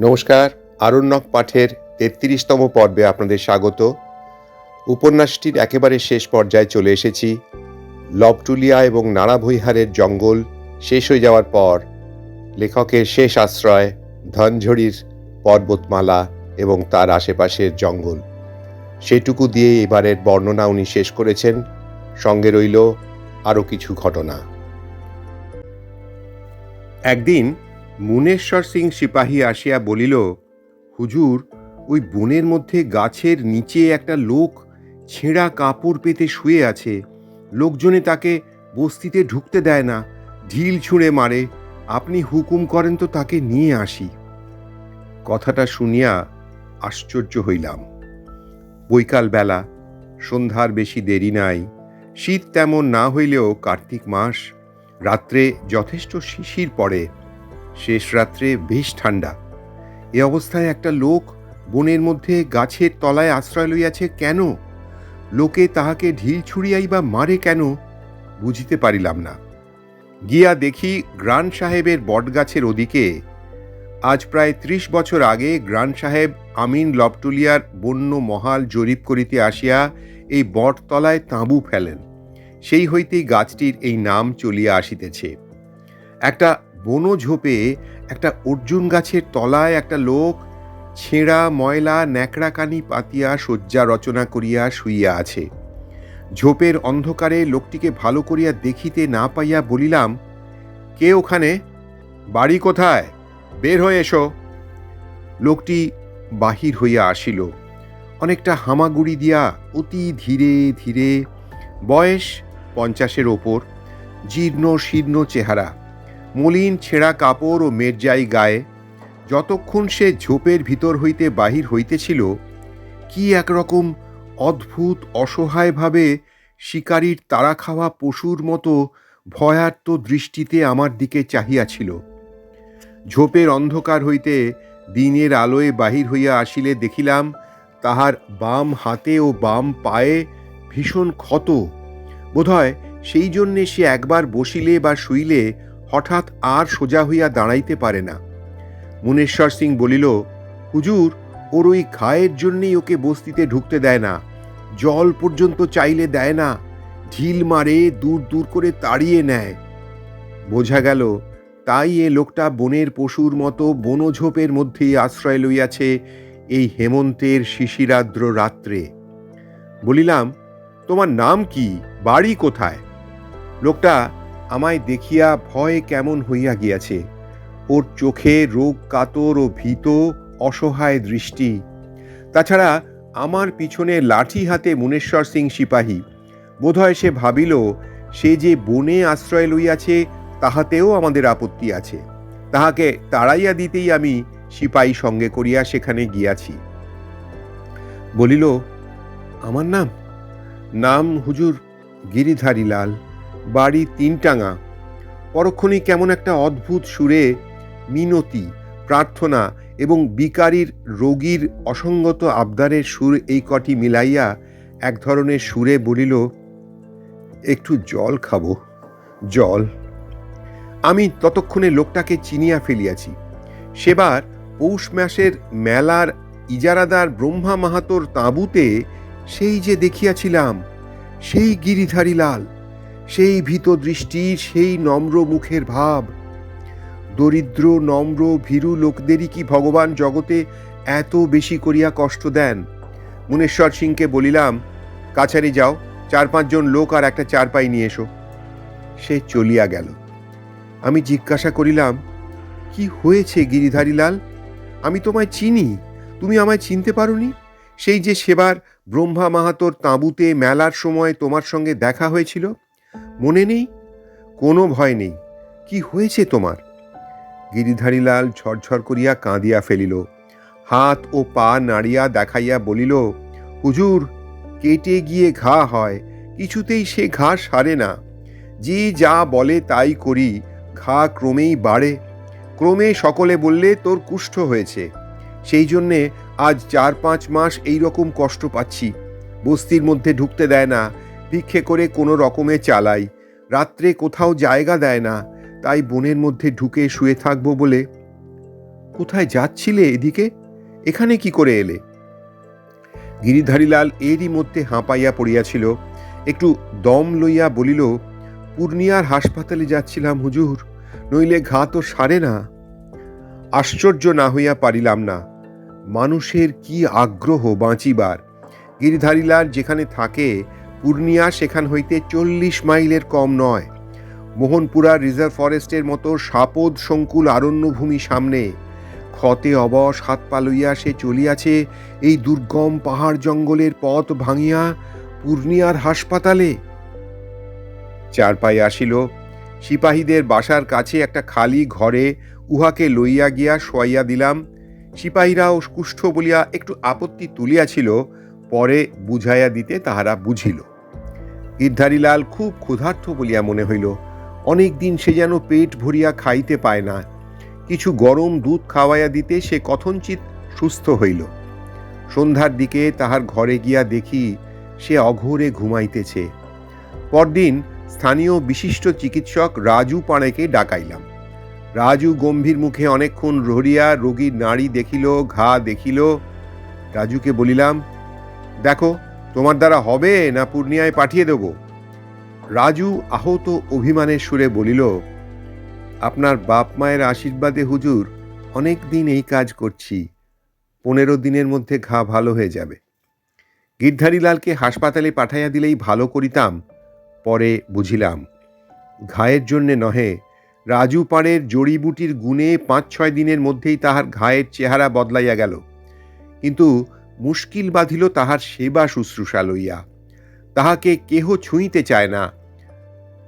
নমস্কার, আরণ্যক পাঠের তেত্রিশতম পর্বে আপনাদের স্বাগত। উপন্যাসটির একেবারে শেষ পর্যায়ে চলে এসেছি। লবটুলিয়া এবং নাড়াভৈহারের জঙ্গল শেষ হয়ে যাওয়ার পর লেখকের শেষ আশ্রয়, ধনঝড়ির পর্বতমালা এবং তার আশেপাশের জঙ্গল। সেটুকু দিয়ে এবারের বর্ণনা উনি শেষ করেছেন। সঙ্গে রইল আরও কিছু ঘটনা। একদিন মুনেশ্বর সিং সিপাহী আসিয়া বলিল, হুজুর, ওই বনের মধ্যে গাছের নিচে একটা লোক ছেঁড়া কাপড় পেতে শুয়ে আছে। লোকজনে তাকে বস্তিতে ঢুকতে দেয় না, ঢিল ছুঁড়ে মারে। আপনি হুকুম করেন তো তাকে নিয়ে আসি। কথাটা শুনিয়া আশ্চর্য হইলাম। বৈকাল বেলা, সন্ধ্যার বেশি দেরি নাই। শীত তেমন না হইলেও কার্তিক মাস, রাত্রে যথেষ্ট শিশির পড়ে। শেষ রাত্রে বেশ ঠান্ডা। এ অবস্থায় একটা লোক বনের মধ্যে গাছের তলায় আশ্রয় লইয়াছে কেন? লোকে তাহাকে ঢিল ছুড়িয়াই বা মারে কেন? বুঝিতে পারিলাম না। গিয়া দেখি গ্রান সাহেবের বটগাছের ওদিকে। আজ প্রায় ত্রিশ বছর আগে গ্রান সাহেব আমিন লবটুলিয়ার বন্য মহাল জরিপ করিতে আসিয়া এই বটতলায় তাঁবু ফেলেন। সেই হইতেই গাছটির এই নাম চলিয়া আসিতেছে। একটা বনো ঝোপে একটা অর্জুন গাছের তলায় একটা লোক ছেঁড়া, ময়লা, ন্যাকড়াকানি পাতিয়া শয্যা রচনা করিয়া শুইয়া আছে। ঝোপের অন্ধকারে লোকটিকে ভালো করিয়া দেখিতে না পাইয়া বলিলাম, কে ওখানে? বাড়ি কোথায়? বের হয়ে এসো। লোকটি বাহির হইয়া আসিল। অনেকটা হামাগুড়ি দিয়া অতি ধীরে ধীরে বয়স পঞ্চাশের ওপর, জীর্ণ শীর্ণ চেহারা। মলিন ছেঁড়া কাপড় ও মেরজাই গায়ে, যতক্ষণ সে ঝোপের ভিতর হইতে বাহির হইতেছিল, কি একরকম অদ্ভুত অসহায়ভাবে শিকারীর তাড়া খাওয়া পশুর মতো ভয়ার্ত দৃষ্টিতে আমার দিকে চাহিয়াছিল। ঝোপের অন্ধকার হইতে দিনের আলোয় বাহির হইয়া আসিলে দেখিলাম, তাহার বাম হাতে ও বাম পায়ে ভীষণ ক্ষত। বোধহয় সেই জন্যে সে একবার বসিলে বা শুইলে হঠাৎ আর সোজা হইয়া দাঁড়াইতে পারে না। মুনেশ্বর সিং বলিল, হুজুর, ওর ওই ঘায়ের জন্যেই ওকে বস্তিতে ঢুকতে দেয় না। জল পর্যন্ত চাইলে দেয় না। ঢিল মারে, দূর দূর করে তাড়িয়ে নেয়। বোঝা গেল, তাই এ লোকটা বনের পশুর মতো বনঝোপের মধ্যেই আশ্রয় লইয়াছে এই হেমন্তের শিশিরাদ্র রাত্রে। বলিলাম, তোমার নাম কি? বাড়ি কোথায়? লোকটা আমায় দেখিয়া ভয় কেমন হইয়া গিয়াছে। ওর চোখে রোগ কাতর ও ভীত, অসহায় দৃষ্টি। তাছাড়া আমার পিছনে লাঠি হাতে মুনেশ্বর সিং সিপাহী। বোধহয় সে ভাবিল, সে যে বনে আশ্রয় লইয়াছে, তাহাতেও আমাদের আপত্তি আছে। তাহাকে তাড়াইয়া দিতেই আমি সিপাহী সঙ্গে করিয়া সেখানে গিয়াছি। বলিল, আমার নাম? নাম হুজুর গিরিধারী লাল বাড়ি তিনটাঙা। পরক্ষণেই কেমন একটা অদ্ভুত সুরে মিনতি, প্রার্থনা এবং বিকারীর রোগীর অসঙ্গত আবদারের সুর এই কটি মিলাইয়া এক ধরনের সুরে বলিল, একটু জল খাব, জল। আমি ততক্ষণে লোকটাকে চিনিয়া ফেলিয়াছি। সেবার পৌষ মাসের মেলার ইজারাদার ব্রহ্মা মাহাতোর তাঁবুতে সেই যে দেখিয়াছিলাম, সেই গিরিধারী লাল। সেই ভীত দৃষ্টি, সেই নম্র মুখের ভাব। দরিদ্র, নম্র, ভীরু লোকদেরই কি ভগবান জগতে এত বেশি করিয়া কষ্ট দেন? মুনেশ্বর সিংকে বলিলাম, কাছারি যাও, চার পাঁচজন লোক আর একটা চারপাই নিয়ে এসো। সে চলিয়া গেল। আমি জিজ্ঞাসা করিলাম, কি হয়েছে গিরিধারীলাল? আমি তোমায় চিনি, তুমি আমায় চিনতে পারোনি? সেই যে সেবার ব্রহ্মা মাহাতোর তাঁবুতে মেলার সময় তোমার সঙ্গে দেখা হয়েছিল? মনে নেই? কোনো ভয় নেই। কি হয়েছে তোমার? গিরিধারীলাল ঝরঝর করিয়া কাঁদিয়া ফেলিল। হাত ও পা নাড়িয়া দেখাইয়া বলিল, হুজুর, কেটে গিয়ে ঘা হয়, কিছুতেই সে ঘা সারে না। যে যা বলে তাই করি, ঘা ক্রমেই বাড়ে। ক্রমে সকলে বললে তোর কুষ্ঠ হয়েছে। সেই জন্যে আজ চার পাঁচ মাস এই রকম কষ্ট পাচ্ছি। বস্তির মধ্যে ঢুকতে দেয় না ভিক্ষে করে কোনো রকমে চালাই। রাত্রে কোথাও জায়গা দেয় না, তাই বনের মধ্যে ঢুকে শুয়ে থাকব বলে। কোথায় যাচ্ছিলে এদিকে? এখানে কি করে এলে? গিরিধারীলাল এরই মধ্যে হাঁপাইয়া পড়িয়াছিল। একটু দম লইয়া বলিল, পূর্ণিয়ার হাসপাতালে যাচ্ছিলাম হুজুর, নইলে ঘা তো সারে না। আশ্চর্য না হইয়া পারিলাম না। মানুষের কি আগ্রহ বাঁচিবার? গিরিধারীলাল যেখানে থাকে পূর্ণিয়া সেখান হইতে চল্লিশ মাইলের কম নয়। মোহনপুরা রিজার্ভ ফরেস্টের মতো সাপদ সংকুল আরণ্যভূমি সামনে। ক্ষতে অবশ হাত পা লইয়া সে চলিয়াছে এই দুর্গম পাহাড় জঙ্গলের পথ ভাঙিয়া পূর্ণিয়ার হাসপাতালে। চার পায়ে আসিল সিপাহীদের বাসার কাছে একটা খালি ঘরে উহাকে লইয়া গিয়া শোয়াইয়া দিলাম। সিপাহীরাও কুষ্ঠ বলিয়া একটু আপত্তি তুলিয়াছিল পরে বুঝাইয়া দিতে তাহারা বুঝিল। গিরধারীলাল খুব ক্ষুধার্থ বলিয়া মনে হইল, অনেক দিন সে যেন পেট ভরিয়া খাইতে পায় না, কিছু গরম দুধ খাওয়াইয়া দিতে সে কথঞ্চিত সুস্থ হইল। সন্ধ্যার দিকে তাহার ঘরে গিয়া দেখি সে অঘোরে ঘুমাইতেছে। পরদিন স্থানীয় বিশিষ্ট চিকিৎসক রাজু পাড়েকে ডাকাইলাম। রাজু গম্ভীর মুখে অনেকক্ষণ রহরিয়া রোগীর নাড়ি দেখিল, ঘা দেখিল। রাজুকে বলিলাম দেখো, তোমার দ্বারা হবে না পূর্ণিয়ায় পাঠিয়ে দেব। রাজু আহত অভিমানের সুরে বলিল, আপনার বাপ মায়ের আশীর্বাদে হুজুর, অনেক দিন এই কাজ করছি। পনেরো দিনের মধ্যে ঘা ভালো হয়ে যাবে। গিরধারীলালকে হাসপাতালে পাঠাইয়া দিলেই ভালো করিতাম, পরে বুঝিলাম, ঘায়ের জন্যে নহে। রাজু পাড়ের জড়িবুটির গুণে পাঁচ ছয় দিনের মধ্যেই তাহার ঘায়ের চেহারা বদলাইয়া গেল। কিন্তু মুশকিল বাঁধিল তাহার সেবা শুশ্রূষা লইয়া। তাহাকে কেহ ছুঁইতে চায় না।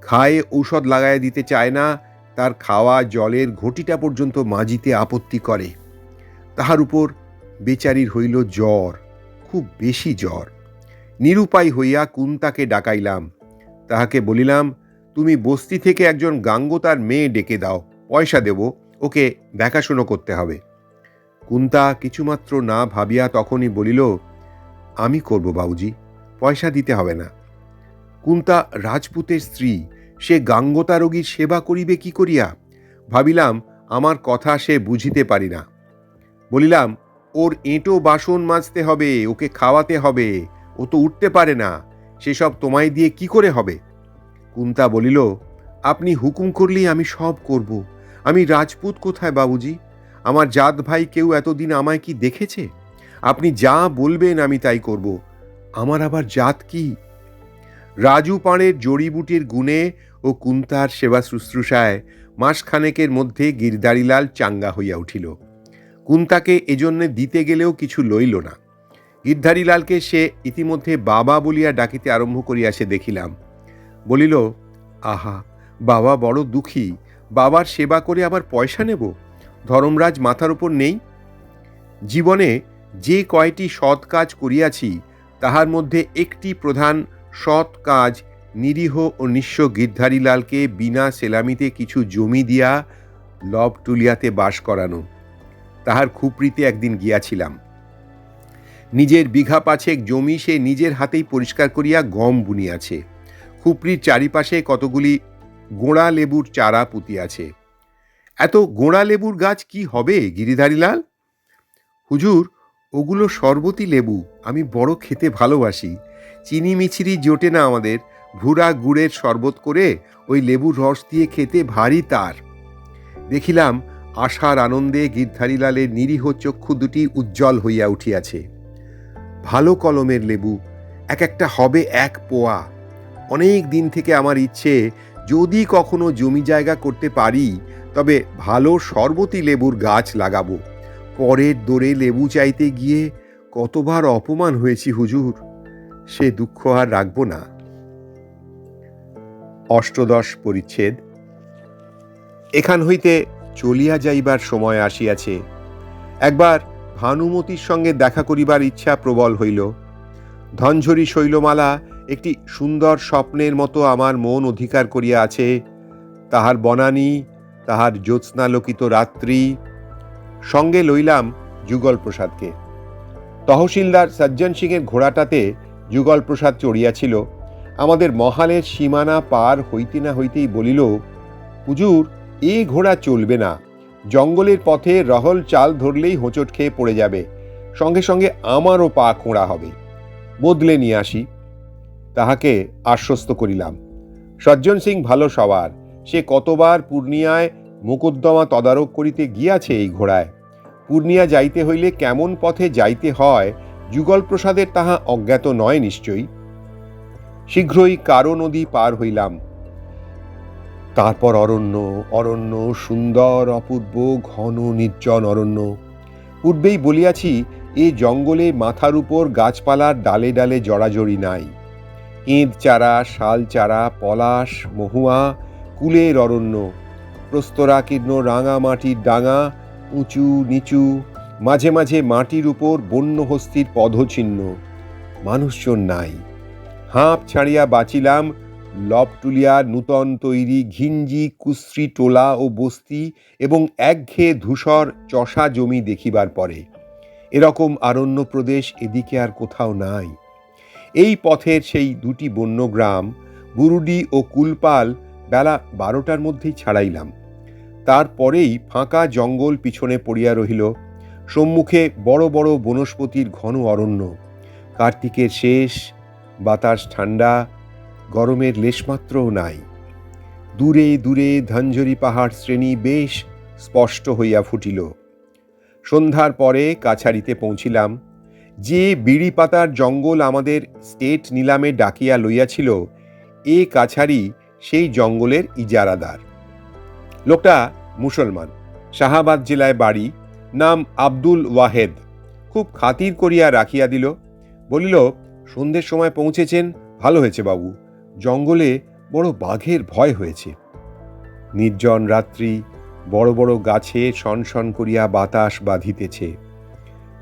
খায়ে ঔষধ লাগাইয়া দিতে চায় না, তার খাওয়া জলের ঘটিটা পর্যন্ত মাজিতে আপত্তি করে। তাহার উপর বেচারির হইল জ্বর, খুব বেশি জ্বর। নিরুপায় হইয়া কুন্তাকে ডাকাইলাম। তাহাকে বলিলাম, তুমি বস্তি থেকে একজন গাঙ্গতার মেয়ে ডেকে দাও, পয়সা দেব, ওকে দেখাশুনো করতে হবে। কুন্তা কিছুমাত্র না ভাবিয়া তখনই বলিল, আমি করব বাবুজি, পয়সা দিতে হবে না। কুন্তা রাজপুতের স্ত্রী, সে গাঙ্গতা রোগীর সেবা করিবে কি করিয়া? ভাবিলাম, আমার কথা সে বুঝিতে পারি না। বলিলাম, ওর এঁটো বাসন মাজতে হবে, ওকে খাওয়াতে হবে, ও তো উঠতে পারে না, সেসব তোমায় দিয়ে কি করে হবে? কুন্তা বলিল, আপনি হুকুম করলেই আমি সব করব। আমি রাজপুত কোথায় বাবুজি? আমার জাত ভাই কেউ এতদিন আমায় কি দেখেছে? আপনি যা বলবেন আমি তাই করব। আমার আবার জাত কি? রাজু পাঁড়ের জড়িবুটির গুণে ও কুন্তার সেবা শুশ্রূষায় মাসখানেকের মধ্যে গিরদারিলাল চাঙ্গা হইয়া উঠিল। কুন্তাকে এজন্যে দিতে গেলেও কিছু লইল না। গিরধারীলালকে সে ইতিমধ্যে বাবা বলিয়া ডাকিতে আরম্ভ করিয়াছে দেখিলাম। বলিল, আহা, বাবা বড় দুঃখী। বাবার সেবা করে আবার পয়সা নেব? ধর্মরাজ মাথার উপর নেই। জীবনে যে কয়টি সৎ কাজ করিয়াছি, তাহার মধ্যে একটি প্রধান সৎ কাজ নিরীহ ও নিঃস্ব গিরধারীলালকে বিনা সেলামিতে কিছু জমি দিয়া লব টুলিয়াতে বাস করানো। তাহার খুপড়িতে একদিন গিয়াছিলাম। নিজের বিঘা পাছেক জমি সে নিজের হাতেই পরিষ্কার করিয়া গম বুনিয়াছে। খুপড়ির চারিপাশে কতগুলি গোড়া লেবুর চারা পুঁতিয়াছে। এত গোড়া লেবুর গাছ কি হবে, গিরিধারীলাল? হুজুর, ওগুলো শরবতী লেবু, আমি বড় খেতে ভালোবাসি। চিনি মিছিরি জোটে না আমাদের ভুরা গুড়ের শরবত করে ওই লেবুর রস দিয়ে খেতে ভারী তার। দেখিলাম আশার আনন্দে গিরধারীলালের নিরীহ চক্ষু দুটি উজ্জ্বল হইয়া উঠিয়াছে। ভালো কলমের লেবু, এক একটা হবে এক পোয়া। অনেক দিন থেকে আমার ইচ্ছে যদি কখনো জমি জায়গা করতে পারি, তবে ভালো শরবতী লেবুর গাছ লাগাবো। পরের দোরে লেবু চাইতে গিয়ে কতবার অপমান হয়েছি হুজুর, সে দুঃখ আর রাখব না। অষ্টদশ পরিচ্ছেদ। এখান হইতে চলিয়া যাইবার সময় আসিয়াছে। একবার ভানুমতির সঙ্গে দেখা করিবার ইচ্ছা প্রবল হইল। ধনঝরি শৈলমালা একটি সুন্দর স্বপ্নের মতো আমার মন অধিকার করিয়া আছে, তাহার বনানী, তাহার জ্যোৎস্নালোকিত রাত্রি। সঙ্গে লইলাম যুগল প্রসাদকে তহসিলদার সজ্জন সিংয়ের ঘোড়াটাতে যুগল প্রসাদ চড়িয়াছিল। আমাদের মহালের সীমানা পার হইতে না হইতেই বলিল, হুজুর, এ ঘোড়া চলবে না। জঙ্গলের পথে রহল চাল ধরলেই হোঁচট খেয়ে পড়ে যাবে। সঙ্গে সঙ্গে আমারও পা খোঁড়া হবে। বদলে নিয়ে আসি। তাহাকে আশ্বস্ত করিলাম। সজ্জন সিং ভালো সবার। সে কতবার পূর্ণিয়ায় মোকদ্দমা তদারক করিতে গিয়াছে এই ঘোড়ায়। পূর্ণিয়া যাইতে হইলে কেমন পথে যাইতে হয় যুগল প্রসাদের তাহা অজ্ঞাত নয় নিশ্চয়ই। শীঘ্রই কারও নদী পার হইলাম। তারপর অরণ্য অরণ্য, সুন্দর, অপূর্ব, ঘন, নির্জন অরণ্য। পূর্বেই বলিয়াছি, এ জঙ্গলে মাথার উপর গাছপালার ডালে ডালে জড়াজড়ি নাই। ইঁদ চারা, শাল চারা, পলাশ, মহুয়া, কুলের অরণ্য প্রস্তরাকীর্ণ রাঙা মাটির ডাঙা, উঁচু, নিচু, মাঝে মাঝে মাটির উপর বন্য হস্তির পদচিহ্ন। মানুষজন নাই। হাঁপ ছাড়িয়া বাঁচিলাম লবটুলিয়ার নূতন তৈরি ঘিঞ্জি, কুশ্রী, টোলা ও বস্তি এবং একঘেয়ে ধূসর চষা জমি দেখিবার পরে। এরকম আরণ্য প্রদেশ এদিকে আর কোথাও নাই। এই পথের সেই দুটি বন্যগ্রাম বুরুডি ও কুলপাল বেলা বারোটার মধ্যেই ছাড়াইলাম। তারপরেই ফাঁকা জঙ্গল পিছনে পড়িয়া রহিল। সম্মুখে বড় বড় বনস্পতির ঘন অরণ্য। কার্তিকের শেষ, বাতাস ঠান্ডা গরমের লেশমাত্রও নাই। দূরে দূরে ধঞ্জরি পাহাড় শ্রেণি বেশ স্পষ্ট হইয়া ফুটিল। সন্ধ্যার পরে কাছারিতে পৌঁছিলাম। যে বিড়ি পাতার জঙ্গল আমাদের স্টেট নিলামে ডাকিয়া লইয়াছিল, এ কাছারি সেই জঙ্গলের ইজারাদার। লোকটা মুসলমান, শাহাবাদ জেলায় বাড়ি, নাম আব্দুল ওয়াহেদ। খুব খাতির করিয়া রাখিয়া দিল, বলিল, সন্ধ্যের সময় পৌঁছেছেন, ভালো হয়েছে বাবু। জঙ্গলে বড় বাঘের ভয় হয়েছে। নির্জন রাত্রি বড় বড় গাছে শনশন করিয়া বাতাস বাঁধিতেছে।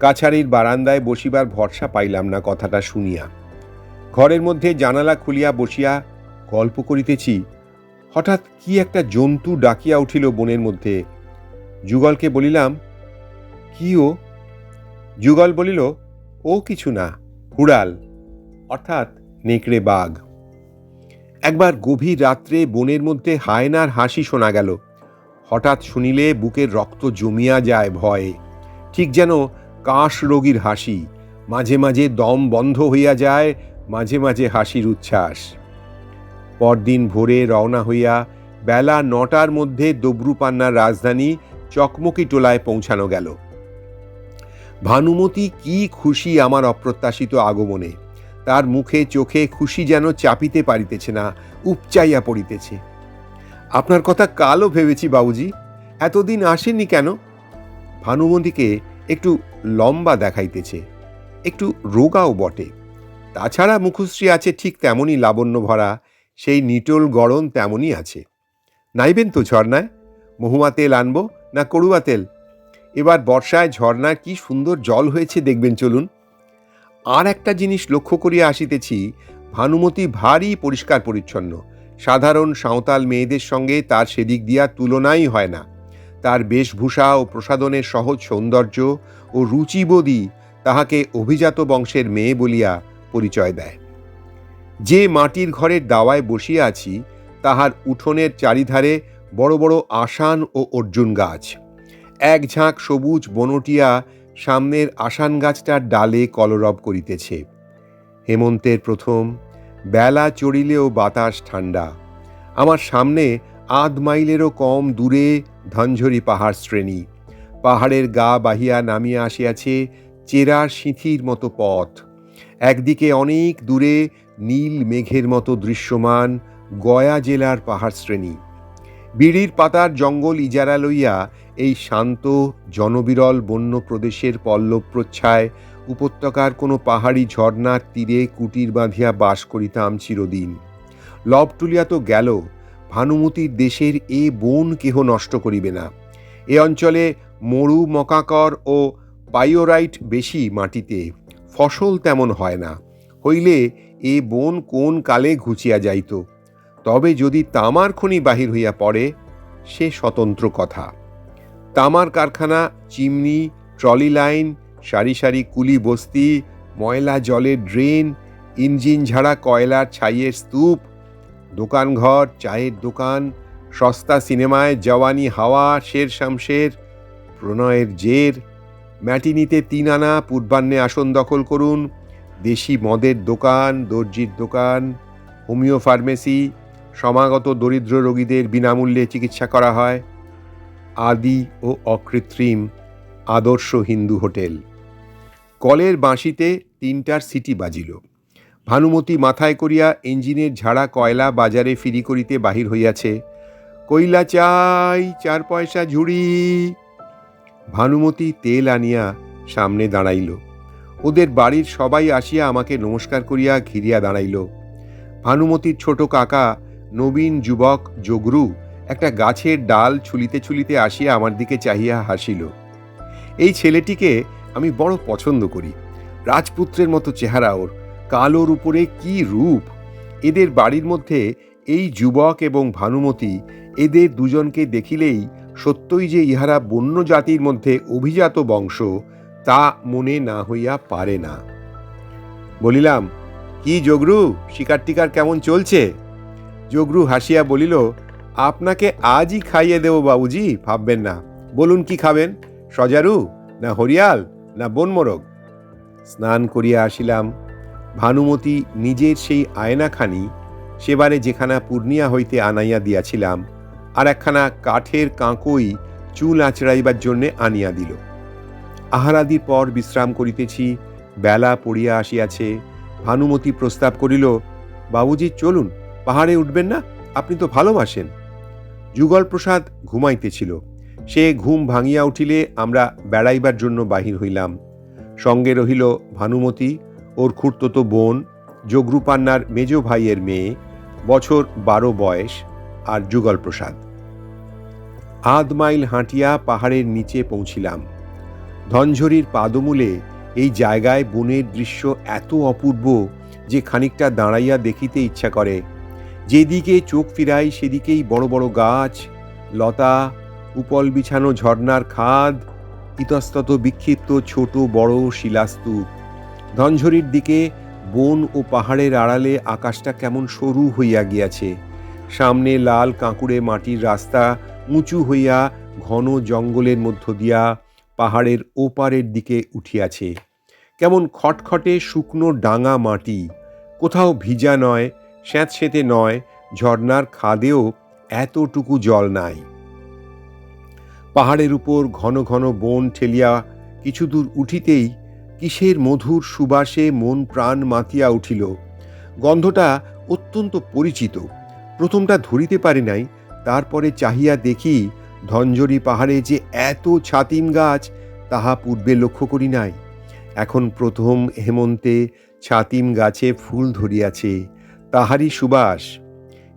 কাছারির বারান্দায় বসিবার ভরসা পাইলাম না কথাটা শুনিয়া। ঘরের মধ্যে জানালা খুলিয়া বসিয়া গল্প করিতেছি, হঠাৎ কি একটা জন্তু ডাকিয়া উঠিল বনের মধ্যে। যুগলকে বলিলাম, কি ও? যুগল বলিল, ও কিছু না, হুড়াল, অর্থাৎ নেকড়ে বাঘ। একবার গভীর রাত্রে বনের মধ্যে হায়নার হাসি শোনা গেল। হঠাৎ শুনিলে বুকের রক্ত জমিয়া যায় ভয়ে। ঠিক যেন কাশ রোগীর হাসি। মাঝে মাঝে দম বন্ধ হইয়া যায়, মাঝে মাঝে হাসির উচ্ছ্বাস। পরদিন ভোরে রওনা হইয়া বেলা নটার মধ্যে দব্রুপান্নার রাজধানী চকমকি টোলায় পৌঁছানো গেল। ভানুমতি কি খুশি আমার অপ্রত্যাশিত আগমনে। তার মুখে চোখে খুশি যেন চাপিতে পারিতেছে না, উপচাইয়া পড়িতেছে। আপনার কথা কালও ভেবেছি বাবুজি, এতদিন আসেননি কেন? ভানুমতিকে একটু লম্বা দেখাইতেছে। একটু রোগাও বটে। তাছাড়া মুখশ্রী আছে ঠিক তেমনই লাবণ্য ভরা, সেই নিটোল গড়ন তেমনই আছে। নাইবেন তো ঝর্ণায়? মহুয়া তেল আনব না করুয়া তেল? এবার বর্ষায় ঝর্ণার কি সুন্দর জল হয়েছে দেখবেন চলুন। আর একটা জিনিস লক্ষ্য করিয়া আসিতেছি, ভানুমতি ভারী পরিষ্কার পরিচ্ছন্ন সাধারণ সাঁওতাল মেয়েদের সঙ্গে তার সেদিক দিয়া তুলনাই হয় না। তার বেশভূষা ও প্রসাদনের সহজ সৌন্দর্য ও রুচিবোধই তাহাকে অভিজাত বংশের মেয়ে বলিয়া পরিচয় দেয়। যে মাটির ঘরের দাওয়ায় বসিয়া আছি, তাহার উঠোনের চারিধারে বড় বড় আসান ও অর্জুন গাছ। এক ঝাঁক সবুজ বনটিয়া সামনের আসান গাছটার ডালে কলরব করিতেছে। হেমন্তের প্রথম, বেলা চড়িলেও বাতাস ঠান্ডা আমার সামনে আধ মাইলেরও কম দূরে ধনঝরি পাহাড় শ্রেণি। পাহাড়ের গা বাহিয়া নামিয়া আসিয়াছে চেরার সিঁথির মতো পথ। একদিকে অনেক দূরে নীল মেঘের মতো দৃশ্যমান গয়া জেলার পাহাড় শ্রেণি। বিড়ির পাতার জঙ্গল ইজারা লইয়া এই শান্ত, জনবিরল বন্য প্রদেশের পল্লব প্রচ্ছায় উপত্যকার কোনো পাহাড়ি ঝর্ণার তীরে কুটির বাঁধিয়া বাস করিতাম চিরদিন। লবটুলিয়া তো গেল ভানুমতির দেশের এ বন কেহ নষ্ট করিবে না। এ অঞ্চলে মরু মকাকর ও পাইওরাইট বেশি মাটিতে, ফসল তেমন হয় না। হইলে এ বন কোন কালে ঘুচিয়া যাইত? তবে যদি তামার খনি বাহির হইয়া পড়ে, সে স্বতন্ত্র কথা। তামার কারখানা, চিমনি, ট্রলি লাইন, সারি সারি কুলি বস্তি, ময়লা জলের ড্রেন, ইঞ্জিন ঝাড়া কয়লার ছাইয়ের স্তূপ দোকানঘর চায়ের দোকান, সস্তা সিনেমায় জওয়ানি হাওয়া, শের শামশের, প্রণয়ের জের, ম্যাটিনিতে তিন আনা, পূর্বাহ্নে আসন দখল করুন, দেশি মদের দোকান, দর্জির দোকান, হোমিও ফার্মেসি, সমাগত দরিদ্র রোগীদের বিনামূল্যে চিকিৎসা করা হয়। আদি ও অকৃত্রিম আদর্শ হিন্দু হোটেল। কলের বাঁশিতে তিনটার সিটি বাজিল। ভানুমতি মাথায় করিয়া ইঞ্জিনের ঝাড়া কয়লা বাজারে ফিরি করিতে বাহির হইয়াছে। কইলা, চাই, চার পয়সা ঝুড়ি। ভানুমতি তেল আনিয়া সামনে দাঁড়াইল। ওদের বাড়ির সবাই আসিয়া আমাকে নমস্কার করিয়া ঘিরিয়া দাঁড়াইল। ভানুমতির ছোট কাকা, নবীন যুবক যোগরু একটা গাছের ডাল ছুলিতে ছুলিতে আসিয়া আমার দিকে চাহিয়া হাসিল। এই ছেলেটিকে আমি বড় পছন্দ করি। রাজপুত্রের মতো চেহারা ওর। কালোর উপরে কি রূপ? এদের বাড়ির মধ্যে এই যুবক এবং ভানুমতি এদের দুজনকে দেখিলেই সত্যই যে ইহারা বন্য জাতির মধ্যে অভিজাত বংশ, তা মনে না হইয়া পারে না। বলিলাম, কি যোগরু শিকার টিকার কেমন চলছে? যোগরু হাসিয়া বলিল, আপনাকে আজই খাইয়ে দেব বাবুজি, ভাববেন না। বলুন কি খাবেন? সজারু, না হরিয়াল, না বনমোরগ? স্নান করিয়া আসিলাম। ভানুমতি নিজের সেই আয়নাখানি সেবারে যেখানা পূর্ণিয়া হইতে আনাইয়া দিয়াছিলাম, আর একখানা কাঠের কাঁকই চুল আঁচড়াইবার জন্যে আনিয়া দিল। আহারাদির পর বিশ্রাম করিতেছি, বেলা পড়িয়া আসিয়াছে, ভানুমতি প্রস্তাব করিল, বাবুজি, চলুন, পাহাড়ে উঠবেন না, আপনি তো ভালোবাসেন। যুগল প্রসাদ ঘুমাইতেছিল, সে ঘুম ভাঙিয়া উঠিলে আমরা বেড়াইবার জন্য বাহির হইলাম। সঙ্গে রহিল ভানুমতি ওর খুঁড়তো বোন যোগরূপান্নার মেজ ভাইয়ের মেয়ে, বছর বারো বয়স আর যুগল প্রসাদ আধ মাইল হাঁটিয়া পাহাড়ের নিচে পৌঁছিলাম। ধনঝরির পাদমূলে এই জায়গায় বনের দৃশ্য এত অপূর্ব যে খানিকটা দাঁড়াইয়া দেখিতে ইচ্ছা করে। যেদিকে চোখ ফিরাই সেদিকেই বড় বড় গাছ, লতা, উপল বিছানো ঝর্ণার খাদ, ইতস্তত বিক্ষিপ্ত ছোট বড় শিলাস্তূপ। ধনঝরির দিকে বন ও পাহাড়ের আড়ালে আকাশটা কেমন সরু হইয়া গিয়াছে। সামনে লাল কাঁকুড়ে মাটির রাস্তা উঁচু হইয়া ঘন জঙ্গলের মধ্য দিয়া পাহাড়ের ওপারের দিকে উঠিয়াছে। কেমন খটখটে শুকনো ডাঙা মাটি। কোথাও ভিজা নয়, স্যাঁতসেঁতে নয় ঝর্ণার খাদেও এতটুকু জল নাই। পাহাড়ের উপর ঘন ঘন বন ঠেলিয়া কিছু দূর উঠিতেই কিসের মধুর সুবাসে মন প্রাণ মাতিয়া উঠিল? গন্ধটা অত্যন্ত পরিচিত। প্রথমটা ধরিতে পারি নাই, তারপরে চাহিয়া দেখি ধঞ্জরি পাহাড়ে যে এত ছাতিম গাছ, তাহা পূর্বে লক্ষ্য করি নাই। এখন প্রথম হেমন্তে ছাতিম গাছে ফুল ধরিয়াছে, তাহারই সুবাস।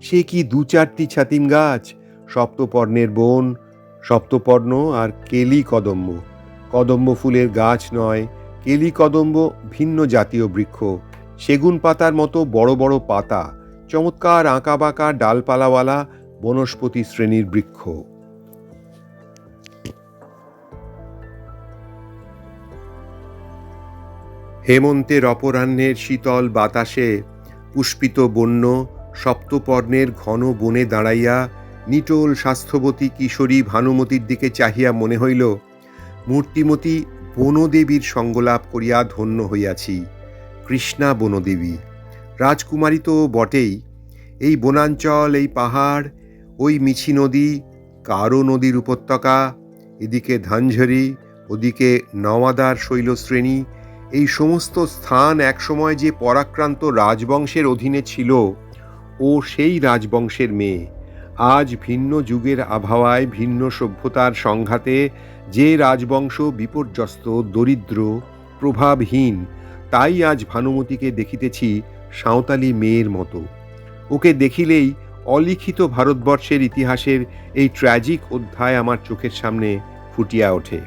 সে কি দু চারটি ছাতিম গাছ? সপ্তপর্ণের বন, সপ্তপর্ণ আর কেলি কদম্ব। কদম্ব ফুলের গাছ নয় কেলি কদম্ব ভিন্ন জাতীয় বৃক্ষ। সেগুন পাতার মতো বড় বড় পাতা, চমৎকার আঁকাবাঁকা ডালপালাওয়ালা বনস্পতি শ্রেণির বৃক্ষ। হেমন্তের অপরাহ্নের শীতল বাতাসে পুষ্পিত বন্য সপ্তপর্ণের ঘন বনে দাঁড়াইয়া নিটোল স্বাস্থ্যবতী কিশোরী ভানুমতির দিকে চাহিয়া মনে হইল, মূর্তিমতী বনদেবীর সঙ্গলাভ করিয়া ধন্য হইয়াছি। কৃষ্ণা বনদেবী, রাজকুমারী তো বটেই। এই বনাঞ্চল, এই পাহাড়, ওই মিছি নদী, কারও নদীর উপত্যকা, এদিকে ধানঝরি ওদিকে নওয়াদার শৈলশ্রেণী, এই সমস্ত স্থান একসময় যে পরাক্রান্ত রাজবংশের অধীনে ছিল, ও সেই রাজবংশের মেয়ে। আজ ভিন্ন যুগের আবহাওয়ায়, ভিন্ন সভ্যতার সংঘাতে যে রাজবংশ বিপর্যস্ত, দরিদ্র, প্রভাবহীন, তাই আজ ভানুমতিকে দেখিতেছি সাঁওতালি মেয়ের মতো। ওকে দেখিলেই অলিখিত ভারতবর্ষের ইতিহাসের এই ট্র্যাজিক অধ্যায় আমার চোখের সামনে ফুটিয়া ওঠে।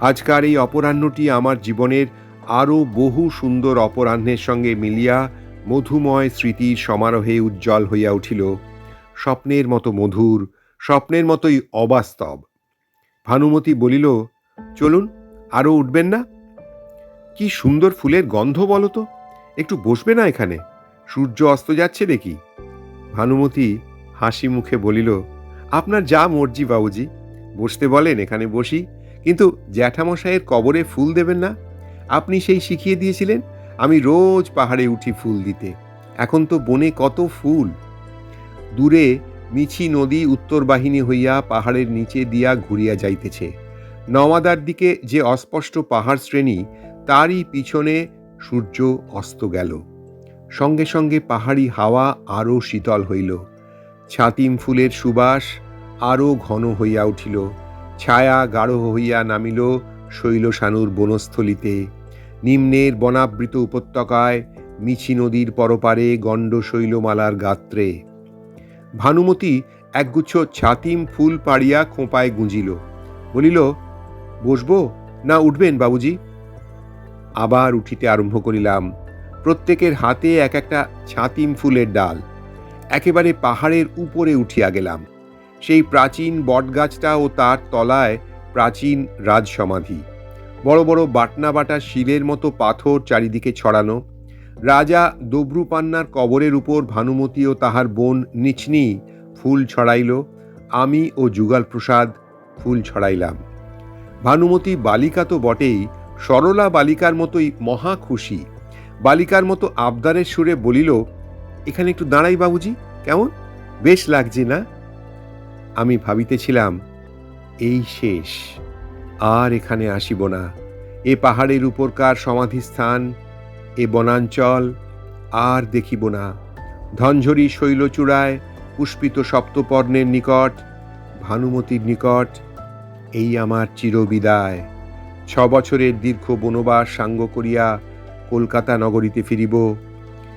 আজকার এই অপরাহ্নটি আমার জীবনের আরও বহু সুন্দর অপরাহ্নের সঙ্গে মিলিয়া মধুময় স্মৃতির সমারোহে উজ্জ্বল হইয়া উঠিল। স্বপ্নের মতো মধুর, স্বপ্নের মতোই অবাস্তব। ভানুমতি বলিল, চলুন আরও উঠবেন না? কি সুন্দর ফুলের গন্ধ বলো তো। একটু বসবে না এখানে? সূর্য অস্ত যাচ্ছে দেখি ভানুমতি হাসি মুখে বলিল, আপনার যা মর্জি বাবুজি। বসতে বলেন, এখানে বসি। কিন্তু জ্যাঠামশাইয়ের কবরে ফুল দেবেন না? আপনি সেই শিখিয়ে দিয়েছিলেন, আমি রোজ পাহাড়ে উঠি ফুল দিতে। এখন তো বনে কত ফুল। দূরে মিছি নদী উত্তর বাহিনী হইয়া পাহাড়ের নিচে দিয়া ঘুরিয়া যাইতেছে। নওয়াদার দিকে যে অস্পষ্ট পাহাড় শ্রেণি, তারই পিছনে সূর্য অস্ত গেল। সঙ্গে সঙ্গে পাহাড়ি হাওয়া আরও শীতল হইল। ছাতিম ফুলের সুবাস আরও ঘন হইয়া উঠিল। ছায়া গাঢ় হইয়া নামিল শৈলসানুর বনস্থলিতে। নিম্নের বনাবৃত উপত্যকায় মিছি নদীর পরপারে গণ্ড শৈলমালার গাত্রে। ভানুমতি একগুচ্ছ ছাতিম ফুল পাড়িয়া খোঁপায় গুঁজিল। বলিল, বসবো? না, উঠবেন বাবুজি। আবার উঠিতে আরম্ভ করিলাম। প্রত্যেকের হাতে এক একটা ছাতিম ফুলের ডাল। একেবারে পাহাড়ের উপরে উঠিয়া গেলাম। সেই প্রাচীন বটগাছটা ও তার তলায় প্রাচীন রাজসমাধি। বড় বড় বাটনা বাটা শিলের মতো পাথর চারিদিকে ছড়ানো। রাজা দব্রুপান্নার কবরের উপর ভানুমতি ও তাহার বোন নিচনি ফুল ছড়াইল, আমি ও যুগল প্রসাদ ফুল ছড়াইলাম। ভানুমতি বালিকা তো বটেই, সরলা বালিকার মতোই মহা খুশি। বালিকার মতো আবদারের সুরে বলিল, এখানে একটু দাঁড়াই বাবুজি, কেমন? বেশ লাগছে না? আমি ভাবিতেছিলাম, এই শেষ, আর এখানে আসিব না। এ পাহাড়ের উপরকার সমাধিস্থান এ বনাঞ্চল আর দেখিব না। ধনঝরি শৈলচূড়ায় পুষ্পিত সপ্তপর্ণের নিকট, ভানুমতির নিকট এই আমার চিরবিদায়। ছ বছরের দীর্ঘ বনবাস সাঙ্গ করিয়া কলকাতা নগরীতে ফিরিব।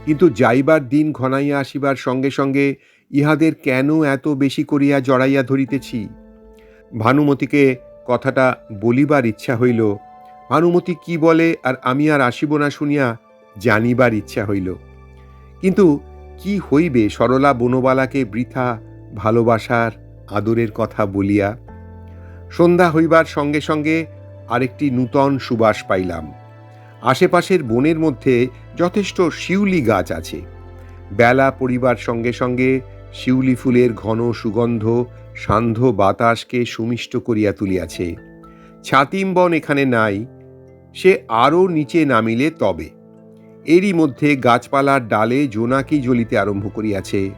কিন্তু যাইবার দিন ঘনাইয়া আসিবার সঙ্গে সঙ্গে ইহাদের কেন এত বেশি করিয়া জড়াইয়া ধরিতেছি? ভানুমতিকে কথাটা বলিবার ইচ্ছা হইল। ভানুমতি কি বলে আর আমি আর আসিব না শুনিয়া জানিবার ইচ্ছা হইল। কিন্তু কি হইবে সরলা বনবালাকে বৃথা ভালোবাসার আদরের কথা বলিয়া? সন্ধ্যা হইবার সঙ্গে সঙ্গে আরেকটি নূতন সুবাস পাইলাম। আশেপাশের বনের মধ্যে যথেষ্ট শিউলি গাছ আছে। বেলা পড়িবার সঙ্গে সঙ্গে শিউলি ফুলের ঘন সুগন্ধ সান্ধ্য বাতাসকে সুমিষ্ট করিয়া তুলিয়াছে। ছাতিম বন এখানে নাই, সে আরও নিচে নামিলে তবে। এরই মধ্যে গাছপালার ডালে জোনাকি জ্বলিতে আরম্ভ করিয়াছে।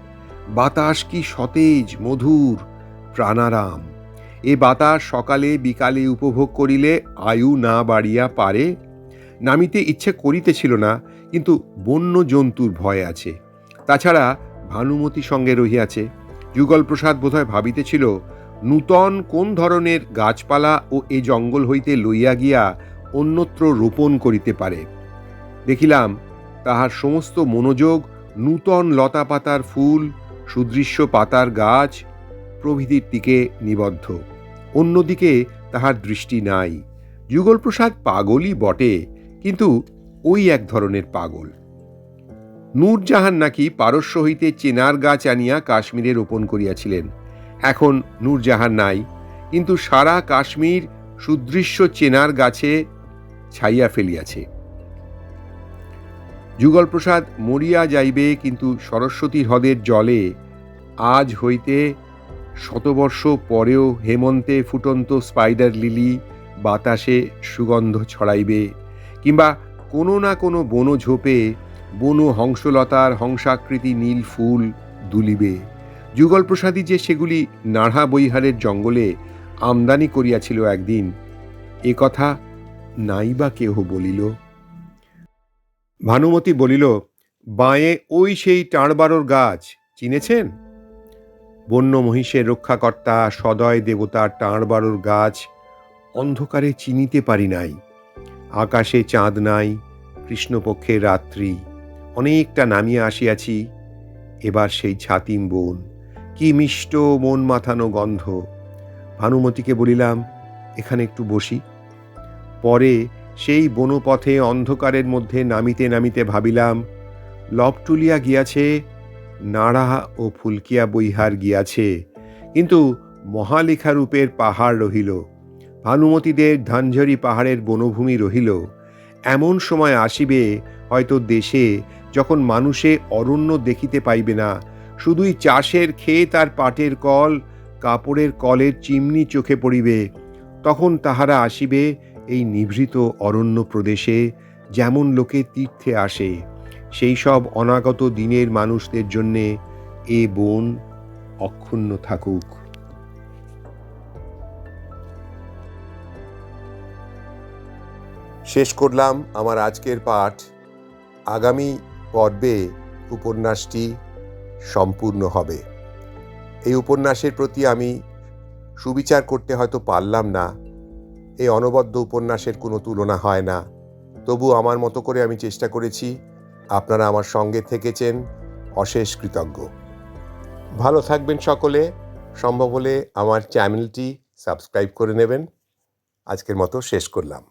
বাতাস কি সতেজ, মধুর, প্রাণারাম। এ বাতাস সকালে বিকালে উপভোগ করিলে আয়ু না বাড়িয়া পারে, নামিতে ইচ্ছে করিতেছিল না, কিন্তু বন্য জন্তুর ভয় আছে। তাছাড়া ভানুমতি সঙ্গে রহিয়াছে। যুগল প্রসাদ বোধহয় ভাবিতেছিল, নূতন কোন ধরনের গাছপালা ও এ জঙ্গল হইতে লইয়া গিয়া অন্যত্র রোপণ করিতে পারে। দেখিলাম তাহার সমস্ত মনোযোগ নূতন লতা পাতার ফুল, সুদৃশ্য পাতার গাছ প্রভৃতির দিকে নিবদ্ধ। অন্যদিকে তাহার দৃষ্টি নাই। যুগলপ্রসাদ পাগলই বটে, কিন্তু ওই এক ধরনের পাগল। নূরজাহান নাকি পারস্য হইতে চেনার গাছ আনিয়া কাশ্মীরে রোপণ করিয়াছিলেন। এখন নূরজাহান নাই, কিন্তু সারা কাশ্মীর সুদৃশ্য চেনার গাছে ছাইয়া ফেলিয়াছে। যুগলপ্রসাদ মরিয়া যাইবে, কিন্তু সরস্বতী হ্রদের জলে। আজ হইতে শতবর্ষ পরেও হেমন্তে ফুটন্ত স্পাইডার লিলি বাতাসে সুগন্ধ ছড়াইবে। কিংবা কোনো না কোনো বন ঝোপে বন হংসলতার হংসাকৃতি নীল ফুল দুলিবে। যুগলপ্রসাদী যে সেগুলি নাড়া বৈহারের জঙ্গলে আমদানি করিয়াছিল একদিন, এ কথা নাই বা কেহ বলিল। ভানুমতি বলিল, বাঁয়ে ওই সেই টাঁড়বারোর গাছ, চিনেছেন? বন্য মহিষের রক্ষাকর্তা সদয় দেবতার টাঁড়বারোর গাছ অন্ধকারে চিনিতে পারি নাই। আকাশে চাঁদ নাই কৃষ্ণপক্ষের রাত্রি, অনেকটা নামিয়া আসিয়াছি। এবার সেই ছাতিম বোন, কি মিষ্ট মন মাথানো গন্ধ। ভানুমতিকে বলিলাম, এখানে একটু বসি। পরে সেই বনপথে অন্ধকারের মধ্যে নামিতে নামিতে ভাবিলাম লবটুলিয়া গিয়াছে, নাড়া ও ফুলকিয়া বৈহার গিয়াছে, কিন্তু মহালেখারূপের পাহাড় রহিল, ভানুমতিদের ধানঝরি পাহাড়ের বনভূমি রহিল। এমন সময় আসিবে হয়তো দেশে যখন মানুষে অরণ্য দেখিতে পাইবে না, শুধুই চাষের ক্ষেত আর পাটের কল, কাপড়ের কলের চিমনি চোখে পড়িবে, তখন তাহারা আসিবে এই নিভৃত অরণ্য প্রদেশে যেমন লোকে তীর্থে আসে, সেই সব অনাগত দিনের মানুষদের জন্যে এ বন অক্ষুণ্ণ থাকুক। শেষ করলাম আমার আজকের পাঠ। আগামী পর্বে উপন্যাসটি সম্পূর্ণ হবে। এই উপন্যাসের প্রতি আমি সুবিচার করতে হয়তো পারলাম না। এই অনবদ্য উপন্যাসের কোনো তুলনা হয় না। তবু আমার মতো করে আমি চেষ্টা করেছি। আপনারা আমার সঙ্গে থেকেছেন। অশেষ কৃতজ্ঞ। ভালো থাকবেন সকলে। সম্ভব হলে আমার চ্যানেলটি সাবস্ক্রাইব করে নেবেন। আজকের মতো শেষ করলাম।